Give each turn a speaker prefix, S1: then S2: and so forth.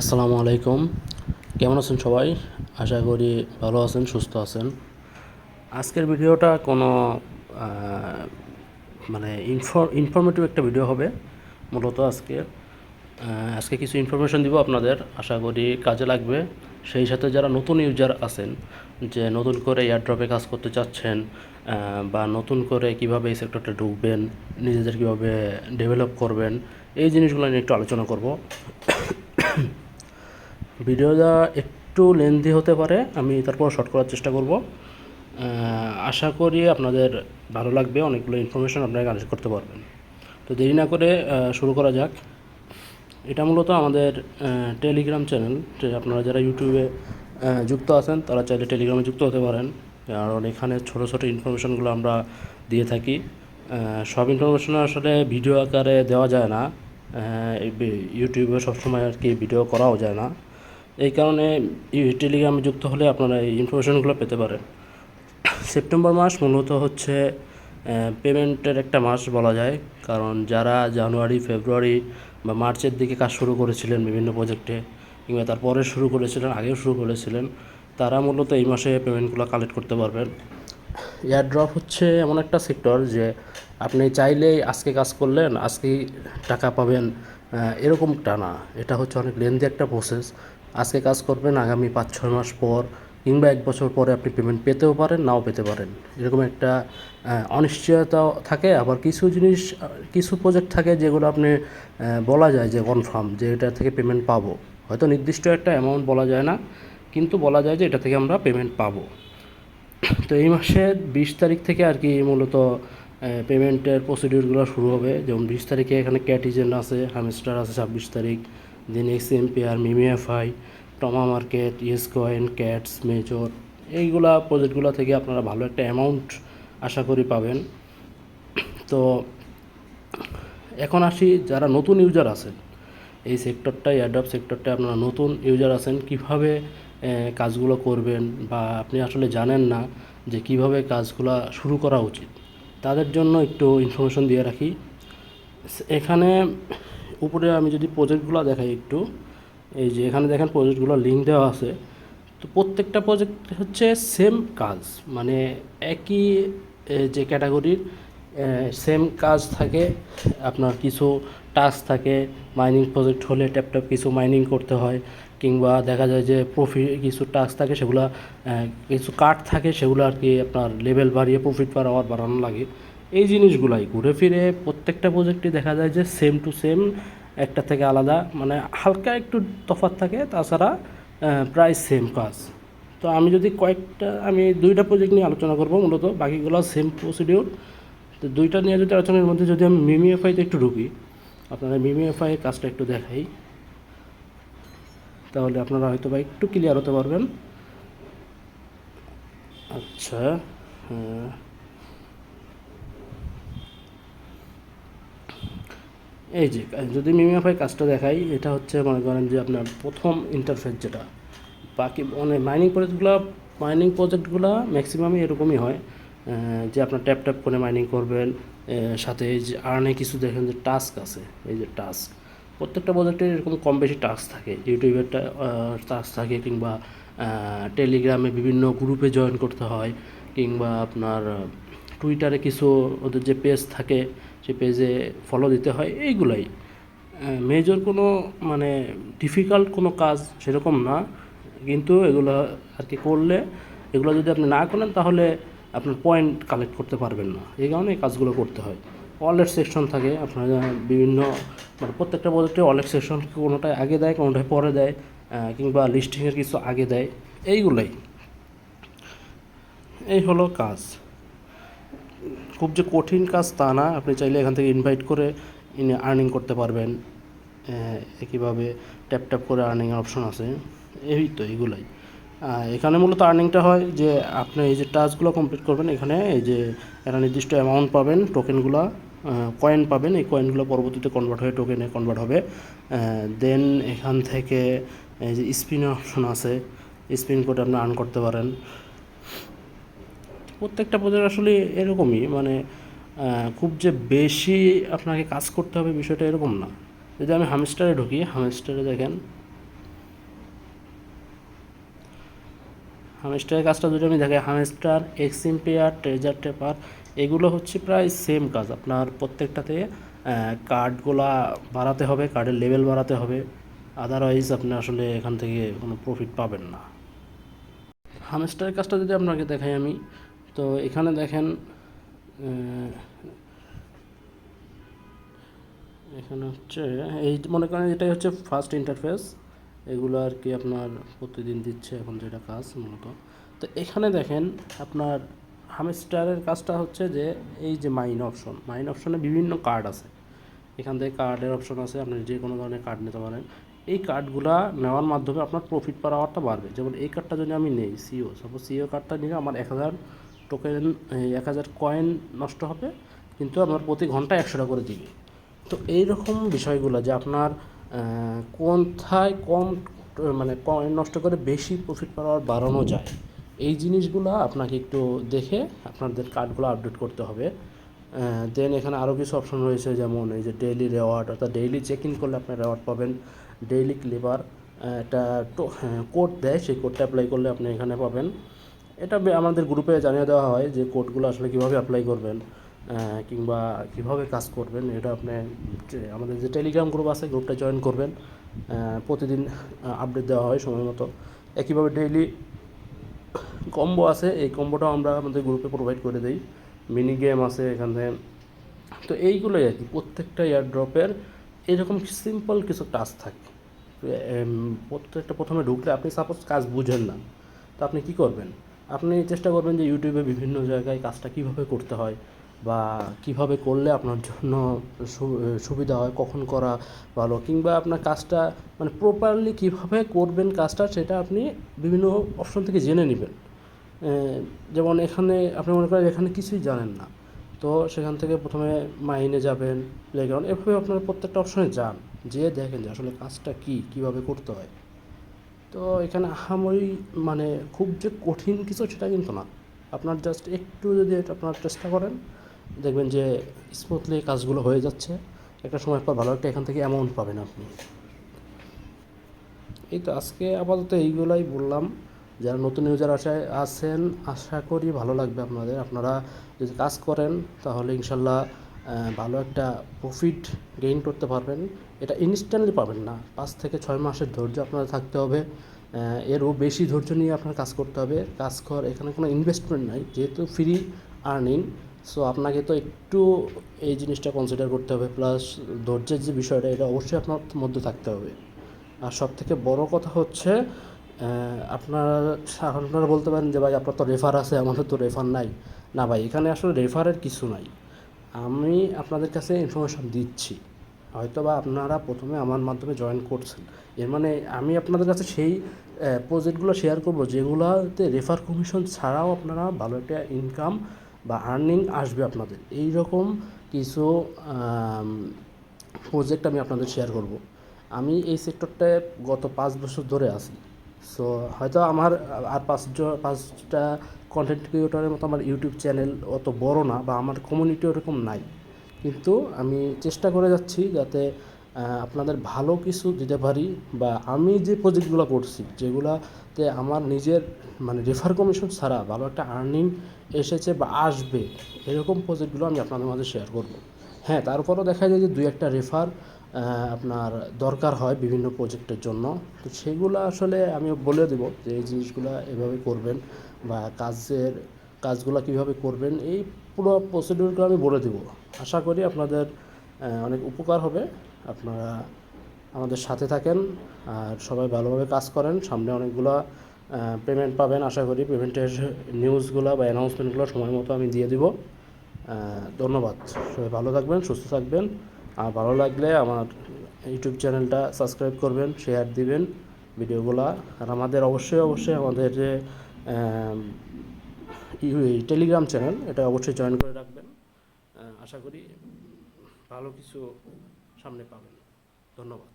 S1: আসসালামু আলাইকুম। কেমন আছেন সবাই? আশা করি ভালো আছেন, সুস্থ আছেন। আজকের ভিডিওটা কোনো মানে ইনফর ইনফরমেটিভ একটা ভিডিও হবে, মূলত আজকে। আজকে কিছু ইনফরমেশন দিব আপনাদের। আশা করি কাজে লাগবে। সেই সাথে যারা নতুন ইউজার আছেন, যে নতুন করে এয়ারড্রপে কাজ করতে চাচ্ছেন বা নতুন করে কীভাবে এই সেক্টরটা ঢুকবেন, নিজেদের কীভাবে ডেভেলপ করবেন, এই জিনিসগুলো নিয়ে একটু আলোচনা করব। ভিডিওটা একটু লেন্দি হতে পারে, আমি তারপর শর্ট করার চেষ্টা করব। আশা করি আপনাদের ভালো লাগবে, অনেকগুলো ইনফরমেশন আপনারা কালেক্ট করতে পারবেন। তো দেরি না করে শুরু করা যাক। এটা মূলত আমাদের টেলিগ্রাম চ্যানেল আপনারা যারা ইউটিউবে যুক্ত আছেন, তারা চাইলে টেলিগ্রামে যুক্ত হতে পারেন। কারণ এখানে ছোটো ছোটো ইনফরমেশনগুলো আমরা দিয়ে থাকি। সব ইনফরমেশন আসলে ভিডিও আকারে দেওয়া যায় না। ইউটিউবে সবসময় আর কি ভিডিও করাও যায় না। এই কারণে টেলিগ্রামে যুক্ত হলে আপনারা এই ইনফরমেশনগুলো পেতে পারেন। সেপ্টেম্বর মাস মূলত হচ্ছে পেমেন্টের একটা মাস বলা যায়। কারণ যারা জানুয়ারি ফেব্রুয়ারি বা মার্চের দিকে কাজ শুরু করেছিলেন বিভিন্ন প্রজেক্টে কিংবা তারপরে শুরু করেছিলেন, আগেও শুরু করেছিলেন, তারা মূলত এই মাসে পেমেন্টগুলো কালেক্ট করতে পারবেন। এয়ারড্রপ হচ্ছে এমন একটা সেক্টর যে আপনি চাইলেই আজকে কাজ করলেন, আজকেই টাকা পাবেন এরকমটা না। এটা হচ্ছে অনেক লেন্দি একটা প্রসেস আজকে কাজ করবেন, আগামী পাঁচ, ছয় মাস পর কিংবা এক বছর পরে আপনি পেমেন্ট পেতেও পারেন, নাও পেতে পারেন। এরকম একটা অনিশ্চয়তা থাকে। আবার কিছু জিনিস, কিছু প্রজেক্ট থাকে যেগুলো আপনি বলা যায় যে কনফার্ম যে এটা থেকে পেমেন্ট পাবো। হয়তো নির্দিষ্ট একটা অ্যামাউন্ট বলা যায় না, কিন্তু বলা যায় যে এটা থেকে আমরা পেমেন্ট পাবো। তো এই মাসের বিশ তারিখ থেকে আর কি মূলত পেমেন্টের প্রসিডিউরগুলো শুরু হবে। যেমন বিশ তারিখে এখানে ক্যাটিজেন আছে হামস্টার আছে ছাব্বিশ তারিখ। Then X Empire MemeFi Tomarket Yescoin Cats Major এইগুলা প্রজেক্টগুলো থেকে আপনারা ভালো একটা অ্যামাউন্ট আশা করি পাবেন। তো এখন আসি যারা নতুন ইউজার আছেন। এই সেক্টরটায় অ্যাডপ সেক্টরটায় আপনারা নতুন ইউজার আছেন, কীভাবে কাজগুলো করবেন বা আপনি আসলে জানেন না যে কীভাবে কাজগুলো শুরু করা উচিত। তাদের জন্য একটু ইনফরমেশন দিয়ে রাখি। এখানে উপরে আমি যদি প্রজেক্টগুলো দেখাই একটু, এই যে এখানে দেখেন প্রজেক্টগুলো লিঙ্ক দেওয়া আছে, তো প্রত্যেকটা প্রজেক্ট হচ্ছে সেম কাজ মানে একই যে ক্যাটাগরির সেম কাজ থাকে, আপনার কিছু টাস্ক থাকে মাইনিং প্রজেক্ট হলে ট্যাপ ট্যাপ কিছু মাইনিং করতে হয়, কিংবা দেখা যায় যে প্রফিট কিছু টাস্ক থাকে সেগুলো কিছু কার্ড থাকে সেগুলো আর কি আপনার লেভেল বাড়িয়ে প্রফিট পার আওয়ার বাড়ানো লাগে। এই জিনিসগুলাই ঘুরে ফিরে প্রত্যেকটা প্রজেক্টই দেখা যায় যে সেম টু সেম একটা থেকে আলাদা মানে হালকা একটু তফাৎ থাকে, তাছাড়া প্রায় সেম কাজ। তো আমি যদি কয়েকটা, আমি দুইটা প্রজেক্ট নিয়ে আলোচনা করব মূলত, বাকিগুলো সেম প্রসিডিউর তো দুইটা নিয়ে যদি আলোচনার মধ্যে যদি আমি মিমিএফআইতে একটু ঢুকি আপনারা মিমিএফআই কাজটা একটু দেখাই। তাহলে আপনারা হয়তো বা একটু ক্লিয়ার হতে পারবেন। আচ্ছা হ্যাঁ। এই যে যদি মিমিএফআই কাজটা দেখাই, এটা হচ্ছে মনে করেন যে আপনার প্রথম ইন্টারফেস যেটা। বাকি মানে মাইনিং প্রজেক্টগুলো মাইনিং প্রজেক্টগুলো ম্যাক্সিমামই এরকমই হয়। যে আপনার ট্যাপ ট্যাপ করে মাইনিং করবেন সাথে এই যে আর্নে কিছু দেখেন যে টাস্ক আছে, এই যে টাস্ক প্রত্যেকটা প্রজেক্টের এরকম কম বেশি টাস্ক থাকে। ইউটিউবের টাস্ক থাকে কিংবা টেলিগ্রামে বিভিন্ন গ্রুপে জয়েন করতে হয়, কিংবা আপনার টুইটারে কিছু ওদের যে পেজ থাকে সেই পেজে ফলো দিতে হয়, এইগুলাই। মেজর কোনো মানে ডিফিকাল্ট কোনো কাজ সেরকম না, কিন্তু এগুলো আর কি করলে, এগুলো যদি আপনি না করেন তাহলে আপনার পয়েন্ট কালেক্ট করতে পারবেন না। এই কারণে এই কাজগুলো করতে হয়। ওয়ালেট সেকশন থাকে, আপনার বিভিন্ন মানে প্রত্যেকটা প্রজেক্টে ওয়ালেট সেকশন কোনোটায় আগে দেয় কোনোটায় পরে দেয় কিংবা লিস্টিংয়ের কিছু আগে দেয়, এইগুলাই। এই হলো কাজ। খুব যে কঠিন কাজ তা না। আপনি চাইলে এখান থেকে ইনভাইট করে আর্নিং করতে পারবেন। একইভাবে ট্যাপ ট্যাপ করে আর্নিংয়ের অপশন আছে। এই তো এগুলাই এখানে মূলত আর্নিংটা হয় যে আপনি এই যে টাস্কগুলো কমপ্লিট করবেন, এখানে এই যে একটা নির্দিষ্ট অ্যামাউন্ট পাবেন টোকেনগুলো কয়েন পাবেন। এই কয়েনগুলো পরবর্তীতে কনভার্ট হয়ে টোকেনে কনভার্ট হবে। দেন এখান থেকে এই যে স্পিনের অপশন আছে। স্পিন করে আপনি আর্ন করতে পারেন। প্রত্যেকটা প্রজেক্ট আসলে এরকমই মানে খুব যে বেশি আপনাকে কাজ করতে হবে বিষয়টা এরকম না। যদি আমি হামস্টারে ঢুকি হামস্টারে দেখেন হামস্টারের কাজটা যদি আমি দেখি Hamster X Empire treasure tapper এগুলো হচ্ছে প্রায় সেম কাজ। আপনার প্রত্যেকটাতে কার্ডগুলা বাড়াতে হবে কার্ডের লেভেল বাড়াতে হবে। আদারওয়াইজ আপনি আসলে এখান থেকে কোনো প্রফিট পাবেন না। হামস্টারের কাজটা যদি আপনাকে দেখাই আমি তো এখানে দেখেন এখানে হচ্ছে, এই মনে করেন এটাই হচ্ছে ফার্স্ট ইন্টারফেস এগুলো আর কি আপনার প্রতিদিন দিচ্ছে এখন যেটা কাজ মূলত। তো এখানে দেখেন আপনার হামস্টারের কাজটা হচ্ছে যে, এই যে মাইন অপশন মাইন অপশনে বিভিন্ন কার্ড আছে। এখান থেকে কার্ডের অপশন আছে, আপনি যে কোনো ধরনের কার্ড নিতে পারেন। এই কার্ডগুলা নেওয়ার মাধ্যমে আপনার প্রফিট পার আওয়ারটা বাড়বে। যেমন এই কার্ডটা যদি আমি নেই সিও সাপোজ সিও কার্ডটা নিলে আমার এক হাজার টোকেন এক হাজার কয়েন নষ্ট হবে, কিন্তু আপনার প্রতি ঘণ্টা একশো টাকা করে দিবে। তো এইরকম বিষয়গুলো যে আপনার কোথায় কম মানে কয়েন নষ্ট করে বেশি প্রফিট পাওয়ার বাড়ানো যায়, এই জিনিসগুলো আপনাকে একটু দেখে আপনাদের কার্ডগুলো আপডেট করতে হবে। দেন এখানে আরও কিছু অপশন রয়েছে, যেমন এই যে ডেইলি রেওয়ার্ড অর্থাৎ ডেইলি চেক ইন করলে আপনি রেওয়ার্ড পাবেন। ডেইলি ক্লিপার একটা কোড দেয়, সেই কোডটা অ্যাপ্লাই করলে আপনি এখানে পাবেন। এটা আমাদের গ্রুপে জানিয়ে দেওয়া হয় যে কোডগুলো আসলে কীভাবে অ্যাপ্লাই করবেন কিংবা কীভাবে কাজ করবেন। এটা আপনি আমাদের যে টেলিগ্রাম গ্রুপ আছে গ্রুপটা জয়েন করবেন। প্রতিদিন আপডেট দেওয়া হয় সময় মতো। একইভাবে ডেইলি কম্বো আছে, এই কম্বোটাও আমরা আমাদের গ্রুপে প্রোভাইড করে দিই। মিনি গেম আছে এখানে। তো এইগুলোই আর কি, প্রত্যেকটা এয়ারড্রপের এরকম সিম্পল কিছু টাস্ক থাকে। প্রত্যেকটা প্রথমে ঢুকলে আপনি সাপোজ কাজ বুঝেন না। তো আপনি কি করবেন? আপনি চেষ্টা করবেন যে ইউটিউবে বিভিন্ন জায়গায় কাজটা কীভাবে করতে হয় বা কীভাবে করলে আপনার জন্য সুবিধা হয়, কখন করা ভালো, কিংবা আপনার কাজটা মানে প্রপারলি কীভাবে করবেন কাজটা সেটা আপনি বিভিন্ন অপশন থেকে জেনে নেবেন। যেমন এখানে আপনি মনে করেন এখানে কিছুই জানেন না, তো সেখান থেকে প্রথমে মাইনে যাবেন প্লেগ্রাউন্ড এভাবে আপনার প্রত্যেকটা অপশনে যান, যেয়ে দেখেন যে আসলে কাজটা কী, কীভাবে করতে হয়। তো এখানে আহামরি মানে খুব যে কঠিন কিছু সেটা কিন্তু না। আপনার জাস্ট একটু যদি আপনার চেষ্টা করেন, দেখবেন যে স্মুথলি কাজগুলো হয়ে যাচ্ছে। একটা সময় পর ভালো একটা এখান থেকে অ্যামাউন্ট পাবেন আপনি। এই তো আজকে আপাতত এইগুলাই বললাম। যারা নতুন ইউজার আশায় আছেন, আশা করি ভালো লাগবে আপনাদের। আপনারা যদি কাজ করেন, তাহলে ইনশাল্লাহ ভালো একটা প্রফিট গেইন করতে পারবেন। এটা ইনস্ট্যান্টলি পাবেন না। পাঁচ থেকে ছয় মাসের ধৈর্য আপনার থাকতে হবে। এরও বেশি ধৈর্য নিয়ে আপনার কাজ করতে হবে। কাজ কর, এখানে কোনো ইনভেস্টমেন্ট নাই। যেহেতু ফ্রি আর্নিং সো আপনাকে তো একটু এই জিনিসটা কনসিডার করতে হবে। প্লাস ধৈর্যের যে বিষয়টা, এটা অবশ্যই আপনার মধ্যে থাকতে হবে। আর সব থেকে বড় কথা হচ্ছে আপনারা আপনারা বলতে পারেন যে, ভাই, আপনার তো রেফার আছে, আমাদের তো রেফার নাই। না ভাই, এখানে আসলে রেফারের কিছু নাই। আমি আপনাদের কাছে ইনফরমেশন দিচ্ছি। হয়তো বা আপনারা প্রথমে আমার মাধ্যমে জয়েন করছেন। এর মানে আমি আপনাদের কাছে সেই প্রজেক্টগুলো শেয়ার করব যেগুলোতে রেফার কমিশন ছাড়াও আপনারা ভালো একটা ইনকাম বা আর্নিং আসবে আপনাদের। এই রকম কিছু প্রজেক্ট আমি আপনাদের শেয়ার করব। আমি এই সেক্টরটায় গত পাঁচ বছর ধরে আছি। সো হয়তো আমার, আর পাঁচজন, পাঁচটা কন্টেন্ট ক্রিয়েটরের মতো আমার ইউটিউব চ্যানেল অত বড় না বা আমার কমিউনিটি ওরকম নাই। কিন্তু আমি চেষ্টা করে যাচ্ছি যাতে আপনাদের ভালো কিছু দিতে পারি বা আমি যে প্রজেক্টগুলো করছি, যেগুলাতে আমার নিজের মানে রেফার কমিশন ছাড়া ভালো একটা আর্নিং এসেছে বা আসবে, এরকম প্রজেক্টগুলো আমি আপনাদের মাঝে শেয়ার করব। হ্যাঁ তারপরও দেখা যায় যে দুই একটা রেফার আপনার দরকার হয় বিভিন্ন প্রজেক্টের জন্য। তো সেগুলো আসলে আমি বলে দেবো যে এই জিনিসগুলো এভাবে করবেন বা কাজের, কাজগুলো কীভাবে করবেন, এই পুরো প্রসিডিউরগুলো আমি বলে দেবো। আশা করি আপনাদের অনেক উপকার হবে। আপনারা আমাদের সাথে থাকেন আর সবাই ভালোভাবে কাজ করেন। সামনে অনেকগুলো পেমেন্ট পাবেন আশা করি। পেমেন্টের নিউজগুলো বা অ্যানাউন্সমেন্টগুলো সময় মতো আমি দিয়ে দিব। ধন্যবাদ। সবাই ভালো থাকবেন, সুস্থ থাকবেন। আর ভালো লাগলে আমার ইউটিউব চ্যানেলটা সাবস্ক্রাইব করবেন শেয়ার দিবেন ভিডিওগুলা। আর আমাদের অবশ্যই অবশ্যই আমাদের যে টেলিগ্রাম চ্যানেল, এটা অবশ্যই জয়েন করে রাখবেন। আশা করি ভালো কিছু সামনে পাবেন। ধন্যবাদ।